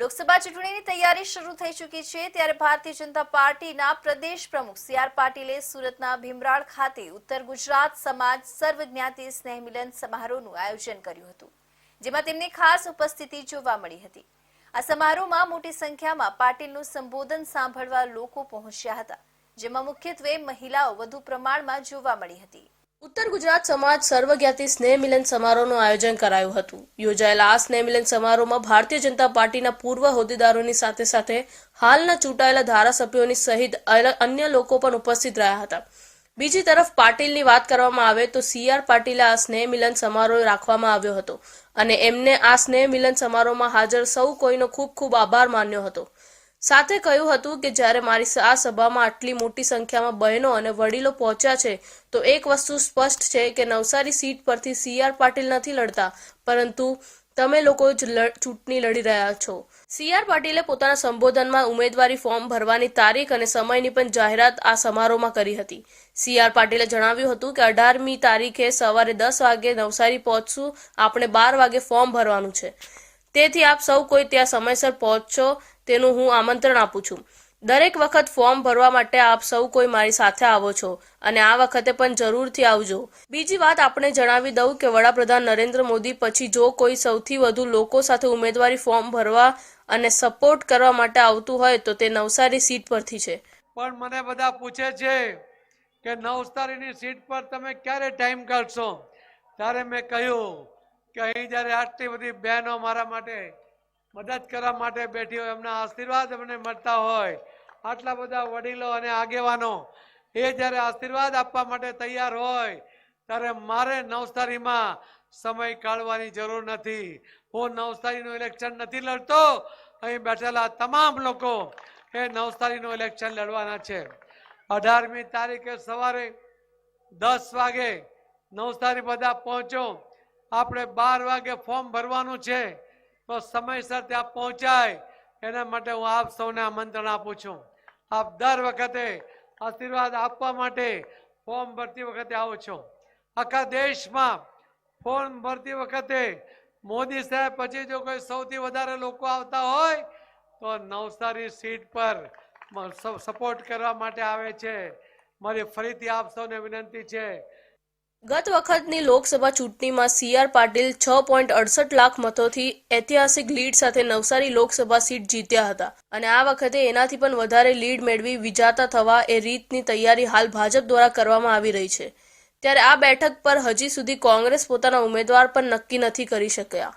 લોકસભા ચૂંટણીની તૈયારી શરૂ થઈ ચૂકી છે, ત્યારે ભારતીય જનતા પાર્ટીના પ્રદેશ પ્રમુખ સી આર પાટીલે સુરતના ભીમરાળ ખાતે ઉત્તર ગુજરાત સમાજ સર્વજ્ઞાતિ સ્નેહ મિલન સમારોહનું આયોજન કર્યું હતું, જેમાં તેમની ખાસ ઉપસ્થિતિ જોવા મળી હતી. આ સમારોહમાં મોટી સંખ્યામાં પાટીલનું સંબોધન સાંભળવા લોકો પહોંચ્યા હતા, જેમાં મુખ્યત્વે મહિલાઓ વધુ પ્રમાણમાં જોવા મળી હતી. ઉત્તર ગુજરાત સમાજ સર્વજ્ઞાતિ સ્નેહ મિલન સમારોહનું આયોજન કરાયું હતું. યોજાયેલા આ સ્નેહ મિલન સમારોહમાં ભારતીય જનતા પાર્ટીના પૂર્વ હોદ્દેદારોની સાથે સાથે હાલના ચૂંટાયેલા ધારાસભ્યોની સહિત અન્ય લોકો પણ ઉપસ્થિત રહ્યા હતા. બીજી તરફ પાટીલની વાત કરવામાં આવે તો સી આર પાટીલે આ સ્નેહ મિલન સમારોહ રાખવામાં આવ્યો હતો અને એમને આ સ્નેહ મિલન સમારોહમાં હાજર સૌ કોઈનો ખૂબ ખૂબ આભાર માન્યો હતો. સાથે કહ્યું હતું કે જ્યારે મારી આ સભામાં આટલી મોટી સંખ્યામાં બહેનો અને વડીલો પહોંચ્યા છે, તો એક વસ્તુ સ્પષ્ટ છે કે નવસારી સીટ પરથી સી આર પાટીલ નથી લડતા, પરંતુ તમે લોકો જ ચૂંટણી લડી રહ્યા છો. સી આર પાટીલે પોતાના સંબોધનમાં ઉમેદવારી ફોર્મ ભરવાની તારીખ અને સમયની પણ જાહેરાત આ સમારોહમાં કરી હતી. સી આર પાટીલે જણાવ્યું હતું કે અઢારમી તારીખે સવારે દસ વાગે નવસારી પહોંચશું, આપણે બાર વાગે ફોર્મ ભરવાનું છે. તેથી આપ સૌ કોઈ ત્યાં સમયસર પહોંચશો તેનું હું આમંત્રણ આપું છું. દરેક વખત ફોર્મ ભરવા માટે આપ સૌ કોઈ મારી સાથે આવો છો અને આ વખતે પણ જરૂરથી આવજો. બીજી વાત આપણે જણાવી દઉં કે વડાપ્રધાન નરેન્દ્ર મોદી પછી જો કોઈ સૌથી વધુ લોકો સાથે ઉમેદવારી ફોર્મ ભરવા અને સપોર્ટ કરવા માટે આવતું હોય તો તે નવસારી સીટ પરથી છે. પણ મને બધા પૂછે છે કે નવસારીની સીટ પર તમે ક્યારે ટાઈમ કાઢશો? ત્યારે મેં કહ્યું કે અહીં જ્યારે આટલી બધી બહેનો મારા માટે મદદ કરવા માટે બેઠી હોય, એમના આશીર્વાદ અમને મળતા હોય. આટલા બધા વડીલો અને આગેવાનો, એ જ્યારે આશીર્વાદ આપવા માટે તૈયાર હોય, ત્યારે મારે નવસારીમાં સમય કાઢવાની જરૂર નથી. હું નવસારીનું ઇલેક્શન નથી લડતો, અહીં બેઠેલા તમામ લોકો એ નવસારીનું ઇલેક્શન લડવાના છે. અઢારમી તારીખે સવારે દસ વાગે નવસારી બધા પહોંચો. આપણે બાર વાગે ફોર્મ ભરવાનું છે. તો સમયસર ત્યાં પહોંચાય. એના માટે હું આપ સૌને આમંત્રણ આપું છું. આપ દર વખતે આશીર્વાદ આપવા માટે ફોર્મ ભરતી વખતે આવો છો. આખા દેશમાં ફોર્મ ભરતી વખતે મોદી સાહેબ પછી જો કોઈ સૌથી વધારે લોકો આવતા હોય, તો નવસારી સીટ પર સપોર્ટ કરવા માટે આવે છે. મારી ફરીથી આપ સૌને વિનંતી છે ગત વખતની લોકસભા ચૂંટણીમાં સીઆર પાટીલ છ પોઈન્ટ અડસઠ લાખ મતોથી ઐતિહાસિક લીડ સાથે નવસારી લોકસભા સીટ જીત્યા હતા. અને આ વખતે એનાથી પણ વધારે લીડ મેળવી વિજાતા થવા એ રીતની તૈયારી હાલ ભાજપ દ્વારા કરવામાં આવી રહી છે. ત્યારે આ બેઠક પર હજી સુધી કોંગ્રેસ પોતાના ઉમેદવાર પણ નક્કી નથી કરી શક્યા.